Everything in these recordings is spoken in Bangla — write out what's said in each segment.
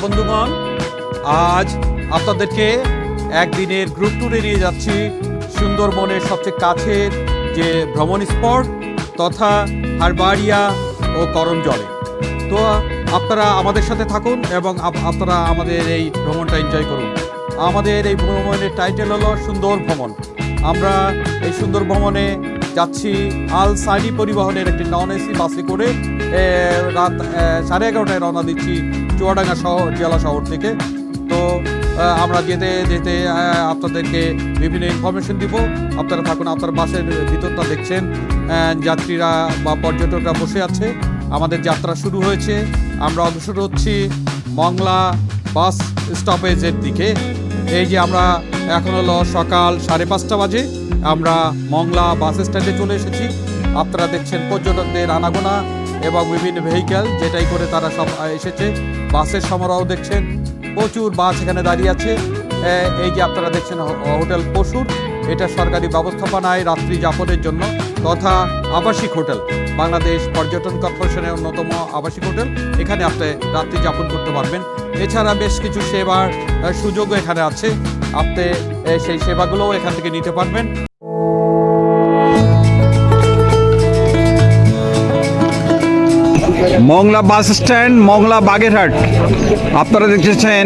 বন্ধুগণ, আজ আপনাদেরকে একদিনের গ্রুপ ট্যুরে নিয়ে যাচ্ছি সুন্দরবনের সবচেয়ে কাছের যে ভ্রমণ স্পট তথা হারবাড়িয়া ও করমজলে তো আপনারা আমাদের সাথে থাকুন এবং আপ- আপনারা আমাদের এই ভ্রমণটা এনজয় করুন। আমাদের এই ভ্রমণের টাইটেল হলো সুন্দর ভ্রমণ। আমরা এই সুন্দর ভ্রমণে যাচ্ছি আল সাইনি পরিবহনের একটি নন এসি বাসে করে রাত সাড়ে এগারোটায় রওনা দিচ্ছি চুয়াডাঙ্গা শহর, জেলা শহর থেকে। তো আমরা যেতে যেতে আপনাদেরকে বিভিন্ন ইনফরমেশন দিব। আপনারা থাকুন, আপনার বাসের ভিতরটা দেখছেন। যাত্রীরা বা পর্যটকরা বসে আছে। আমাদের যাত্রা শুরু হয়েছে। আমরা অগ্রসর হচ্ছি মংলা বাস স্টপেজের দিকে। এই যে আমরা, এখন হলো সকাল সাড়ে পাঁচটা বাজে। আমরা মংলা বাস স্ট্যান্ডে চলে এসেছি। আপনারা দেখছেন পর্যটকদের আনাগোনা। এবং বিভিন্ন ভেহিক্যাল যেটাই করে তারা সব এসেছে। বাসের সমারোহ দেখছেন। প্রচুর বাস এখানে দাঁড়িয়ে আছে। এই যে আপনারা দেখছেন হোটেল পশুর, এটা সরকারি ব্যবস্থাপনায় রাত্রি যাপনের জন্য তথা আবাসিক হোটেল। বাংলাদেশ পর্যটন কর্পোরেশনের অন্যতম আবাসিক হোটেল। এখানে আপনি রাত্রি যাপন করতে পারবেন। এছাড়া বেশ কিছু সেবার সুযোগও এখানে আছে। আপনি সেই সেবাগুলোও এখান থেকে নিতে পারবেন। Mongla bus stand, Mongla Bagerhat. আপনারা দেখতেছেন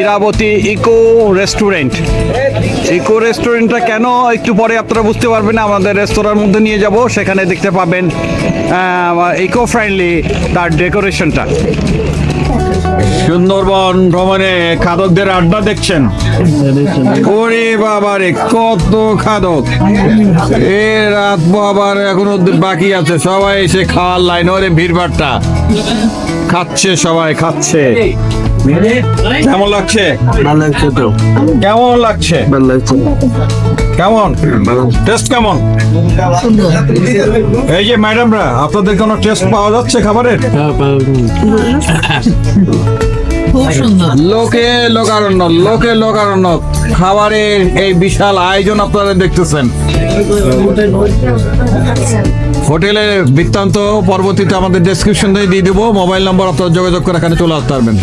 ইরাবতী ইকো রেস্টুরেন্ট। ইকো রেস্টুরেন্টটা কেন একটু পরে আপনারা বুঝতে পারবেন আমাদের রেস্তোরাঁর মধ্যে নিয়ে যাব, সেখানে দেখতে পাবেন ইকো ফ্রেন্ডলি তার ডেকোরেশনটা সুন্দরবন ভ্রমণে খাদকদের আড্ডা দেখছেন। ওরে বাবারে, কত খাদক। এ রাত বাবার এখনও বাকি আছে, সবাই এসে খাওয়ার লাইন, ওরে ভিড়ভাড়টা খাচ্ছে সবাই, খাচ্ছে। কেমন লাগছে? ভালো লাগছে তো। কেমন লাগছে? ভালো লাগছে। কেমন? টেস্ট কেমন? এই যে ম্যাডামরা আপনাদের কোনো টেস্ট পাওয়া যাচ্ছে খাবারের? খুব সুন্দর লোকে লোকারণ্য লোকে লোকারণ্য। খাবারের এই বিশাল আয়োজন আপনারা দেখতেছেন। হোটেলের বৃত্তান্ত পরবর্তীতে আমাদের ডেসক্রিপশন দিয়ে দেবো। মোবাইল নম্বর আপনারা যোগাযোগ করে এখানে চলে আসতে পারবেন।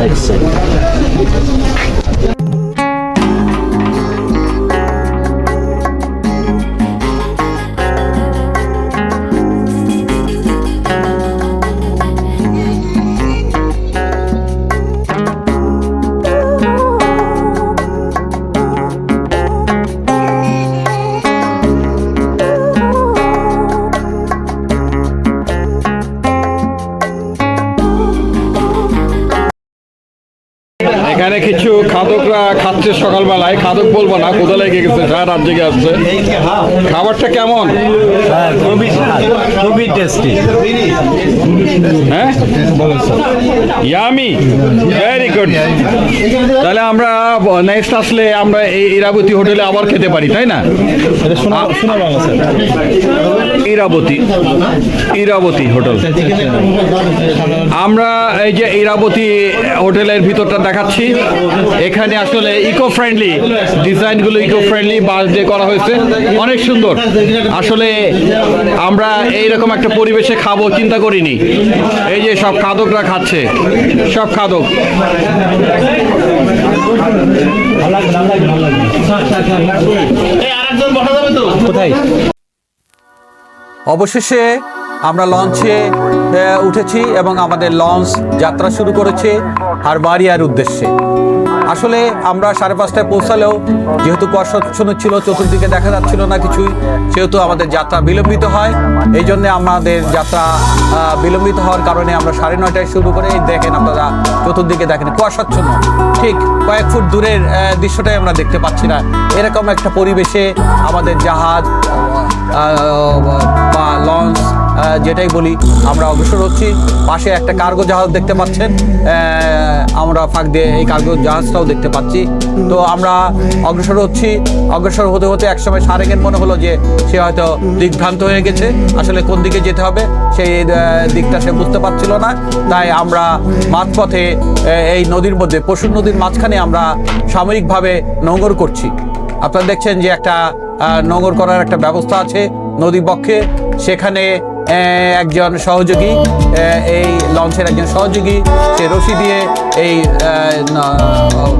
লাগছে। এখানে কিছু খাদকরা খাচ্ছে সকালবেলায় খাদক বলব না কোথা লেগে গেছে সারা রাত জেগে আসছে। খাবারটা কেমন? খুবই খুবই টেস্টি হ্যাঁ? ইয়ামি ভেরি গুড তাহলে আমরা নেক্সট আসলে আমরা এই ইরাবতী হোটেলে আবার খেতে পারি তাই না? ইরাবতী ইরাবতী হোটেল। আমরা এই যে ইরাবতী হোটেলের ভিতরটা দেখাচ্ছি এখানে আসলে ইকো ফ্রেন্ডলি ডিজাইনগুলো ইকো ফ্রেন্ডলি বাস দিয়ে করা হয়েছে। অনেক সুন্দর। আসলে আমরা এইরকম একটা পরিবেশে খাব চিন্তা করিনি। এই যে সব খাদকরা খাচ্ছে সব খাদক। অবশেষে আমরা লঞ্চে উঠেছি এবং আমাদের লঞ্চ যাত্রা শুরু করেছে হারবাড়িয়ার উদ্দেশ্যে। আসলে আমরা সাড়ে পাঁচটায় পৌঁছালেও যেহেতু কুয়াশাচ্ছন্ন ছিল, চতুর্দিকে দেখা যাচ্ছিল না কিছুই, সেহেতু আমাদের যাত্রা বিলম্বিত হয়। এই জন্য আমাদের যাত্রা বিলম্বিত হওয়ার কারণে আমরা সাড়ে নয়টায় শুরু করে দেখেন আপনারা চতুর্দিকে দেখেন কুয়াশাচ্ছন্ন। ঠিক কয়েক ফুট দূরের দৃশ্যটাই আমরা দেখতে পাচ্ছি না। এরকম একটা পরিবেশে আমাদের জাহাজ বা লঞ্চ যেটাই বলি, আমরা অগ্রসর হচ্ছি। পাশে একটা কার্গো জাহাজ দেখতে পাচ্ছেন। আমরা ফাঁক দিয়ে এই কার্গো জাহাজটাও দেখতে পাচ্ছি। তো আমরা অগ্রসর হচ্ছি। অগ্রসর হতে হতে একসময় সারেঙ্গের মনে হলো যে সে হয়তো দিকভ্রান্ত হয়ে গেছে। আসলে কোন দিকে যেতে হবে, সেই দিকটা সে বুঝতে পারছিল না। তাই আমরা মাঝপথে এই নদীর মধ্যে, পশুর নদীর মাঝখানে আমরা সাময়িকভাবে নোঙর করছি। আপনারা দেখছেন যে একটা নোঙর করার একটা ব্যবস্থা আছে নদী পক্ষে। সেখানে একজন সহযোগী এই লঞ্চের একজন সহযোগী, সে রশি দিয়ে এই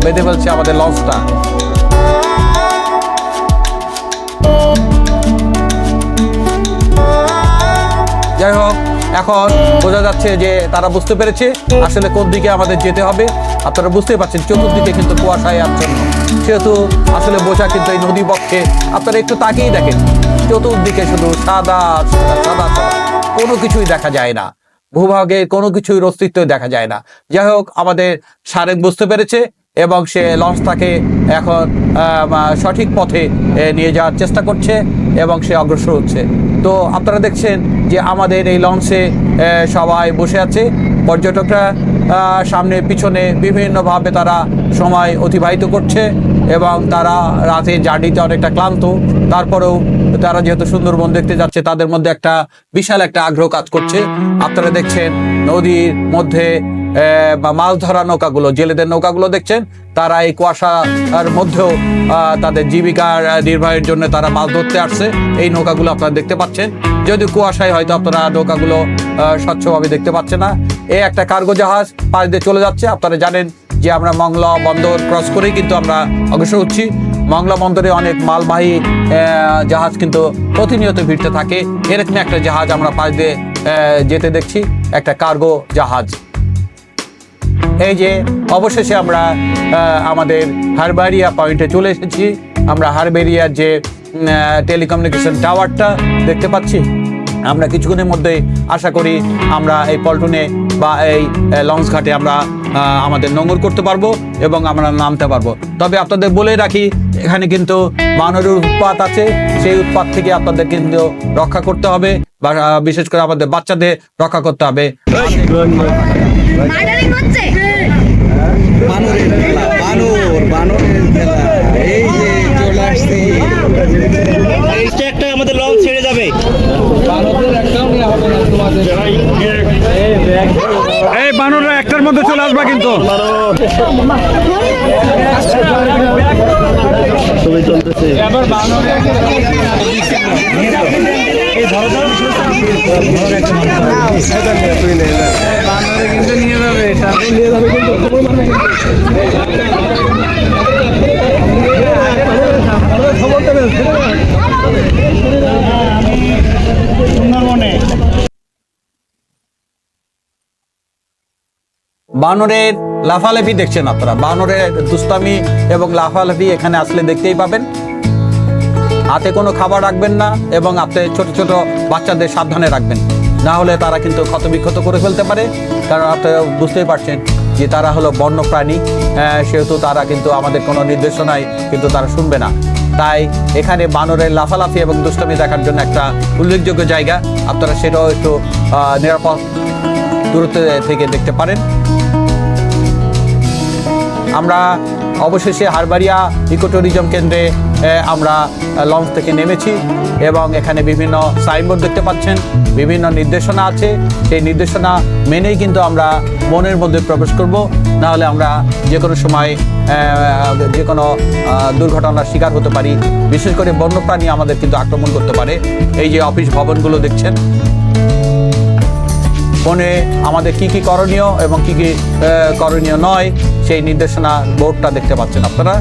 বেঁধে ফেলছে আমাদের লঞ্চটা। যাই হোক, এখন বোঝা যাচ্ছে যে তারা বুঝতে পেরেছে আসলে কোন দিকে আমাদের যেতে হবে। আপনারা বুঝতেই পারছেন, চতুর্দিকে কিন্তু কুয়াশায় আচ্ছন্ন। সেহেতু আসলে বোঝা কিন্তু এই নদী পক্ষে, আপনারা একটু তাকিয়েই দেখেন, চতুর্দিকে শুধু সাদা সাদা সাদা। কোনো কিছুই দেখা যায় না। ভূভাগে কোনো কিছুর অস্তিত্ব দেখা যায় না। যাই হোক আমাদের সারেং বুঝতে পেরেছে এবং সে লঞ্চটাকে এখন সঠিক পথে নিয়ে যাওয়ার চেষ্টা করছে এবং সে অগ্রসর হচ্ছে। তো আপনারা দেখছেন যে আমাদের এই লঞ্চে সবাই বসে আছে। পর্যটকরা সামনে পিছনে বিভিন্নভাবে তারা সময় অতিবাহিত করছে এবং তারা রাতে জার্নিতে অনেকটা ক্লান্ত। তারপরেও তারা যেহেতু সুন্দরবন দেখতে যাচ্ছে তাদের মধ্যে একটা বিশাল একটা আগ্রহ কাজ করছে। আপনারা দেখছেন নদীর মধ্যে বা মাছ ধরা নৌকাগুলো জেলেদের নৌকাগুলো দেখছেন। তারা এই কুয়াশার মধ্যেও তাদের জীবিকার আহ, নির্বাহের জন্য তারা মাছ ধরতে আসছে। এই নৌকাগুলো আপনারা দেখতে পাচ্ছেন। যদি কুয়াশায় হয়তো আপনারা নৌকাগুলো স্বচ্ছভাবে দেখতে পাচ্ছেন না। এই একটা কার্গো জাহাজ পাশ দিয়ে চলে যাচ্ছে। আপনারা জানেন যে আমরা মংলা বন্দর ক্রস করেই কিন্তু আমরা অগ্রসর হচ্ছি। মংলা বন্দরে অনেক মালবাহী জাহাজ কিন্তু প্রতিনিয়ত ভিড়তে থাকে। এরকম একটা জাহাজ আমরা পাশ দিয়ে যেতে দেখছি, একটা কার্গো জাহাজ। এই যে অবশেষে আমরা আমাদের হারবারিয়া পয়েন্টে চলে এসেছি। আমরা হারবেরিয়ার যে টেলিকমিউনিকেশন টাওয়ারটা দেখতে পাচ্ছি। আমরা কিছুক্ষণের মধ্যে আশা করি আমরা এই পল্টনে বা এই লঞ্চ ঘাটে আমরা আমাদের নোঙর করতে পারব এবং আমরা নামতে পারব। তবে আপনাদের বলে রাখি এখানে কিন্তু বানরের উৎপাত আছে। সেই উৎপাত থেকে আপনাদের কিন্তু রক্ষা করতে হবে বা বিশেষ করে আমাদের বাচ্চাদের রক্ষা করতে হবে। আমাদের লঞ্চ ছেড়ে যাবে। এই বানররা একটার মধ্যে চলে আসবা কিন্তু চলতেছে সুন্দরবনে বানরের লাফালাফি দেখছেন আপনারা। বানরের দুস্তামি এবং লাফালাফি এখানে আসলে দেখতেই পাবেন। হাতে কোনো খাবার রাখবেন না এবং আপনি ছোট ছোট বাচ্চাদের সাবধানে রাখবেন। না হলে তারা কিন্তু ক্ষতবিক্ষত করে ফেলতে পারে। কারণ আপনি বুঝতেই পারছেন যে তারা হলো বন্য প্রাণী সেহেতু তারা কিন্তু আমাদের কোনো নির্দেশনায় কিন্তু তারা শুনবে না। তাই এখানে বানরের লাফালাফি এবং দুষ্টামি দেখার জন্য একটা উল্লেখযোগ্য জায়গা। আপনারা সেটাও একটু নিরাপদ দূরত্ব থেকে দেখতে পারেন। আমরা অবশেষে হারবাড়িয়া ইকো ট্যুরিজম কেন্দ্রে আমরা লঞ্চ থেকে নেমেছি এবং এখানে বিভিন্ন সাইনবোর্ড দেখতে পাচ্ছেন, বিভিন্ন নির্দেশনা আছে। সেই নির্দেশনা মেনেই কিন্তু আমরা মনের মধ্যে প্রবেশ করব। না হলে আমরা যে কোনো সময় যে কোনো দুর্ঘটনার শিকার হতে পারি। বিশেষ করে বন্যপ্রাণী আমাদের কিন্তু আক্রমণ করতে পারে। এই যে অফিস ভবনগুলো দেখছেন, ফোনে আমাদের কি কি করণীয় এবং কি কি করণীয় নয় সেই নির্দেশনা বোর্ডটা দেখতে পাচ্ছেন আপনারা।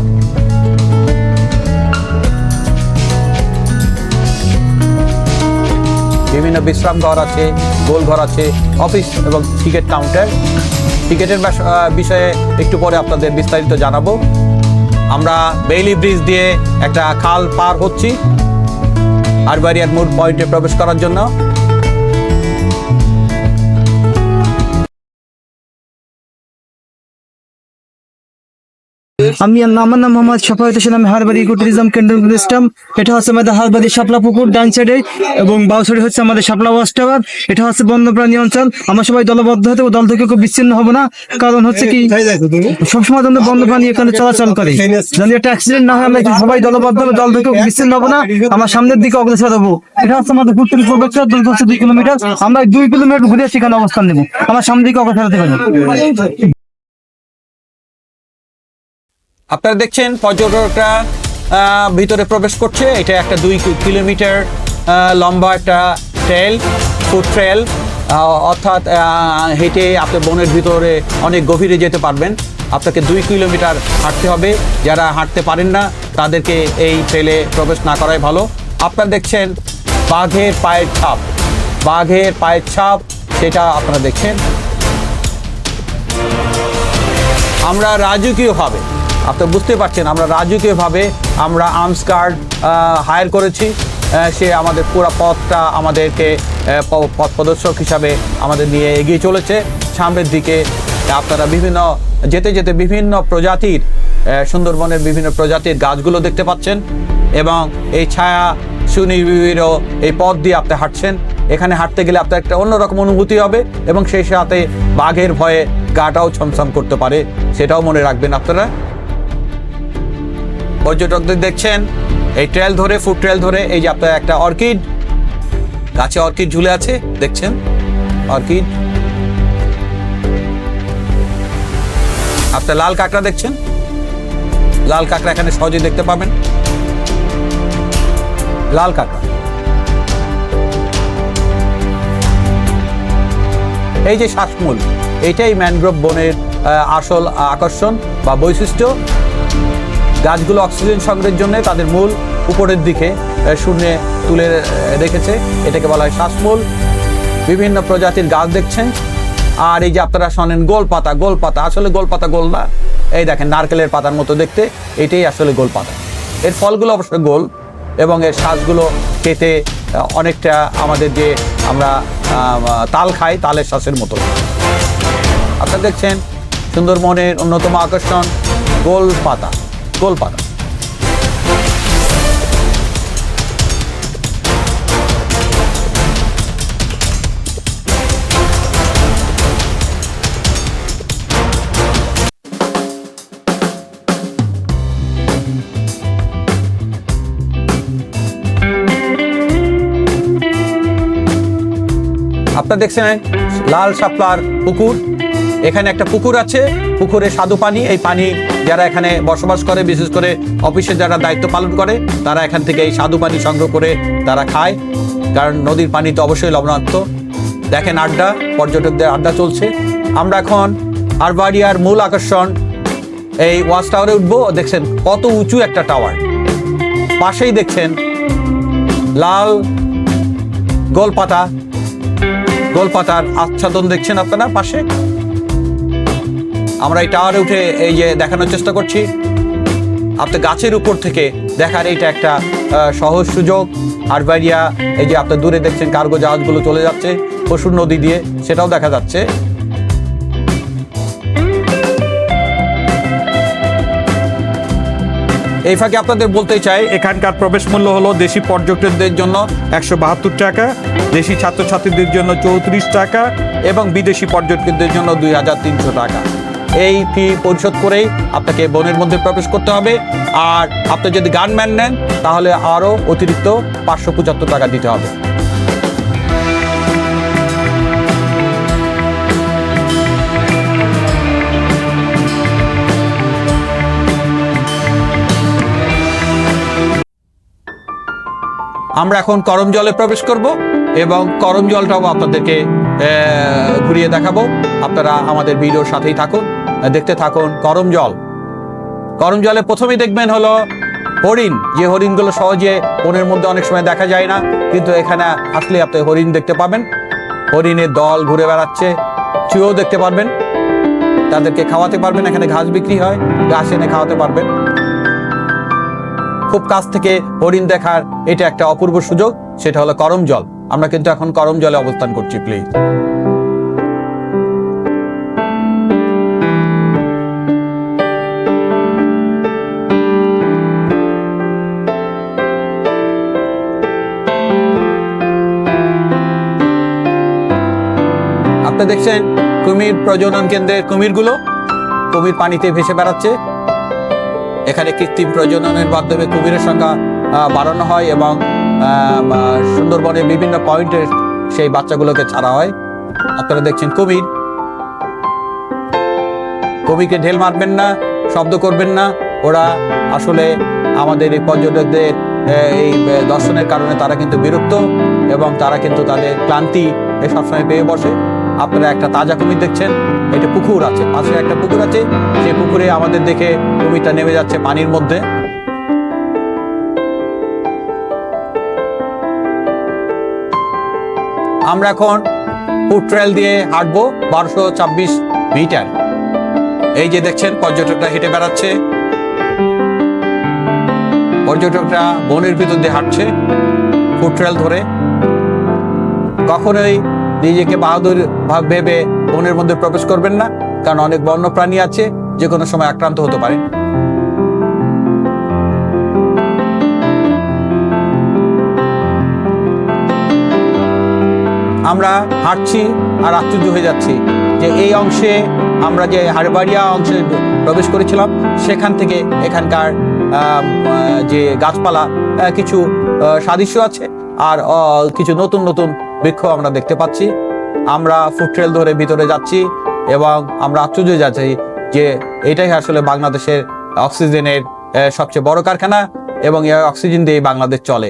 বিভিন্ন বিশ্রাম ঘর আছে, গোল ঘর আছে, অফিস এবং টিকিট কাউন্টার। টিকিটের বিষয়ে একটু পরে আপনাদের বিস্তারিত জানাব। আমরা বেইলি ব্রিজ দিয়ে একটা খাল পার হচ্ছি। আরবারিয়ার মূল পয়েন্টে প্রবেশ করার জন্য। আমি আমার নাম মোহাম্মদ হোসেন আমি হারবাড়ি ইকো ট্যুরিজম কেন্দ্র এটা হচ্ছে আমাদের হারবাড়ি শাপলা পুকুর ডান সাইডে এবং বাউ সাইডে হচ্ছে আমাদের শাপলা টাওয়ার। এটা হচ্ছে বন্যপ্রাণী অঞ্চল। আমরা সবাই দলবদ্ধ হতে দল থেকে খুব বিচ্ছিন্ন হব না। কারণ হচ্ছে কি সবসময় জন্য বন্যপ্রাণী এখানে চলাচল করে। যদি একটা অ্যাক্সিডেন্ট না হয় আমরা সবাই দলবদ্ধ হবে দল থেকে বিচ্ছিন্ন হব না? আমরা সামনের দিকে অগ্রসর হব। এটা হচ্ছে আমাদের দূর হচ্ছে দুই কিলোমিটার। আমরা দুই কিলোমিটার ঘুরে সেখানে অবস্থান নেব। আমার সামনের দিকে অগ্রসর হতে পারি। আপনারা দেখছেন পর্যটকরা ভিতরে প্রবেশ করছে। এটা একটা দুই কিলোমিটার লম্বা একটা ট্রেল ফুড ট্রেল অর্থাৎ হেঁটে আপনি বনের ভিতরে অনেক গভীরে যেতে পারবেন। আপনাকে দুই কিলোমিটার হাঁটতে হবে। যারা হাঁটতে পারেন না, তাদেরকে এই ট্রেলে প্রবেশ না করাই ভালো। আপনারা দেখছেন বাঘের পায়ের ছাপ। বাঘের পায়ের ছাপ, সেটা আপনারা দেখছেন। আমরা রাজকীয়ভাবে আপনি বুঝতে পারছেন, আমরা রাজকীয়ভাবে আমরা আর্মস গার্ড হায়ার করেছি। সে আমাদের পুরো পথটা আমাদেরকে পথ প্রদর্শক হিসাবে আমাদের নিয়ে এগিয়ে চলেছে। সামনের দিকে আপনারা বিভিন্ন, যেতে যেতে বিভিন্ন প্রজাতির সুন্দরবনের বিভিন্ন প্রজাতির গাছগুলো দেখতে পাচ্ছেন এবং এই ছায়া সুনিবিড় এই পথ দিয়ে আপনি হাঁটছেন। এখানে হাঁটতে গেলে আপনার একটা অন্যরকম অনুভূতি হবে এবং সেই সাথে বাঘের ভয়ে গাটাও ছমছম করতে পারে। সেটাও মনে রাখবেন আপনারা। পর্যটকদের দেখছেন, এই ট্রেল ধরে ফুড ট্রেল ধরে, এই যে আপনার একটা অর্কিড গাছে অর্কিড ঝুলে আছে, দেখছেন? অর্কিড আপনার লাল কাঁকড়া দেখছেন? লাল কাঁকড়া এখানে সহজেই দেখতে পাবেন। লাল কাঁকড়া। এই যে শ্বাসমূল এটাই ম্যানগ্রোভ বনের আসল আকর্ষণ বা বৈশিষ্ট্য। গাছগুলো অক্সিজেন সংগ্রহের জন্য তাদের মূল উপরের দিকে শূন্যে তুলে রেখেছে। এটাকে বলা হয় শ্বাসমূল। বিভিন্ন প্রজাতির গাছ দেখছেন। আর এই যে আপনারা শোনেন গোল পাতা গোল পাতা, আসলে গোল পাতা গোল না। এই দেখেন, নারকেলের পাতার মতো দেখতে, এটাই আসলে গোল পাতা। এর ফলগুলো অবশ্যই গোল এবং এর শ্বাসগুলো খেতে অনেকটা আমাদের যে আমরা তাল খাই, তালের শ্বাসের মতো। আপনারা দেখছেন সুন্দরবনের অন্যতম আকর্ষণ গোল পাতা। গোল পাতা আপনারা দেখছেন লাল শাপলার পুকুর এখানে একটা পুকুর আছে, পুকুরে স্বাদু পানি। এই পানি যারা এখানে বসবাস করে, বিশেষ করে অফিসে যারা দায়িত্ব পালন করে, তারা এখান থেকে এই স্বাদু পানি সংগ্রহ করে তারা খায়। কারণ নদীর পানি তো অবশ্যই লবণাক্ত। দেখেন আড্ডা, পর্যটকদের আড্ডা চলছে। আমরা এখন আরবাড়িয়ার মূল আকর্ষণ, এই ওয়াচ টাওয়ারে উঠবো। দেখছেন কত উঁচু একটা টাওয়ার। পাশেই দেখছেন লাল গোলপাতা। গোলপাতার আচ্ছাদন দেখছেন আপনারা পাশে? আমরা এই টাওয়ারে উঠে এই যে দেখানোর চেষ্টা করছি। আপনি গাছের উপর থেকে দেখার এইটা একটা সহজ সুযোগ। আরবাইরিয়া এই যে আপনার দূরে দেখছেন কার্গো জাহাজগুলো চলে যাচ্ছে পশুর নদী দিয়ে, সেটাও দেখা যাচ্ছে। এই ফাঁকে আপনাদের বলতে চাই, এখানকার প্রবেশ মূল্য হলো দেশি পর্যটকদের জন্য একশো বাহাত্তর টাকা, দেশি ছাত্রছাত্রীদের জন্য চৌত্রিশ টাকা এবং বিদেশি পর্যটকদের জন্য দুই হাজার তিনশো টাকা। এই ফি পরিশোধ করেই আপনাকে বনের মধ্যে প্রবেশ করতে হবে। আর আপনি যদি গানম্যান নেন, তাহলে আরও অতিরিক্ত পাঁচশো পঁচাত্তর টাকা দিতে হবে। আমরা এখন করম জলে প্রবেশ করব এবং করম জলটাও আপনাদেরকে ঘুরিয়ে দেখাবো। আপনারা আমাদের ভিডিওর সাথেই থাকুন, দেখতে থাকুন করম জল। করম জলে প্রথমেই দেখবেন হলো হরিণ। যে হরিণগুলো সহজে বনের মধ্যে অনেক সময় দেখা যায় না, কিন্তু এখানে আসলে আপনি হরিণ দেখতে পাবেন। হরিণের দল ঘুরে বেড়াচ্ছে, চুয়েও দেখতে পারবেন। তাদেরকে খাওয়াতে পারবেন, এখানে ঘাস বিক্রি হয়, ঘাস এনে খাওয়াতে পারবেন। খুব কাছ থেকে হরিণ দেখার এটা একটা অপূর্ব সুযোগ, সেটা হলো করম জল। আমরা কিন্তু এখন করম জলে অবস্থান করছি প্লিজ আপনি দেখছেন কুমির প্রজনন কেন্দ্রের কুমিরগুলো। কুমির পানিতে ভেসে বেড়াচ্ছে। এখানে কৃত্রিম প্রজননের মাধ্যমে কুমিরের সংখ্যা বাড়ানো হয় এবং সুন্দরবনের বিভিন্ন পয়েন্টে সেই বাচ্চাগুলোকে ছাড়া হয়। আপনারা দেখছেন কুমির। কুমিরকে ঢেল মারবেন না, শব্দ করবেন না। ওরা আসলে আমাদের এই পর্যটকদের এই দর্শনের কারণে তারা কিন্তু বিরক্ত এবং তারা কিন্তু তাদের ক্লান্তি সবসময় পেয়ে বসে। আপনারা একটা তাজা কুমির দেখছেন, এটা পুকুর আছে, পাশে একটা পুকুর আছে, সেই পুকুরে আমাদের দেখে কুমিরটা নেমে যাচ্ছে পানির মধ্যে। আমরা এখন ফুড দিয়ে হাঁটবো বারোশো মিটার। এই যে দেখছেন, পর্যটকরা হেঁটে বেড়াচ্ছে। পর্যটকরা বনের ভিতর দিয়ে হাঁটছে ফুড ধরে। কখনোই নিজেকে বাহাদুর ভাব ভেবে বনের মধ্যে প্রবেশ করবেন না, কারণ অনেক বন্য প্রাণী আছে যে কোনো সময় আক্রান্ত হতে পারে। আমরা হাঁটছি আর আশ্চর্য হয়ে যাচ্ছি যে এই অংশে আমরা যে হাড়বাড়িয়া অংশে প্রবেশ করেছিলাম, সেখান থেকে এখানকার যে গাছপালা কিছু সাদৃশ্য আছে, আর কিছু নতুন নতুন বৃক্ষ আমরা দেখতে পাচ্ছি। আমরা ফুট ট্রেল ধরে ভিতরে যাচ্ছি এবং আমরা আশ্চর্য যাচ্ছি যে এটাই আসলে বাংলাদেশের অক্সিজেনের সবচেয়ে বড় কারখানা এবং এই অক্সিজেন দিয়ে বাংলাদেশ চলে।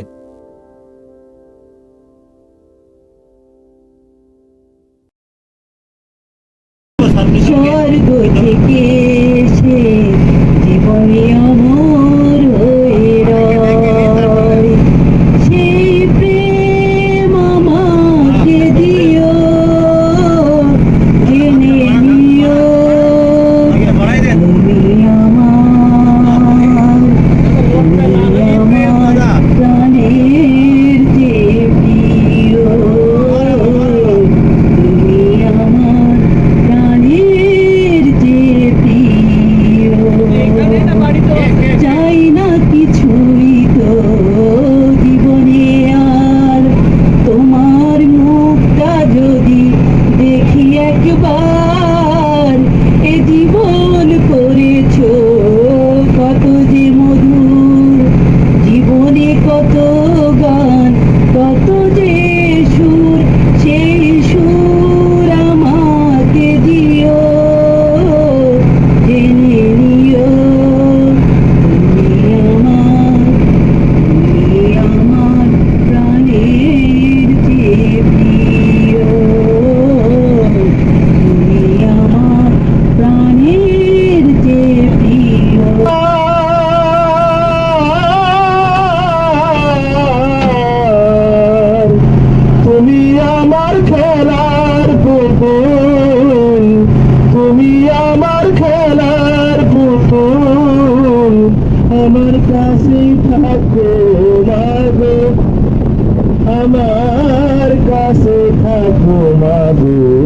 থাকো মাগো আমার কাছে থাকো মাগো।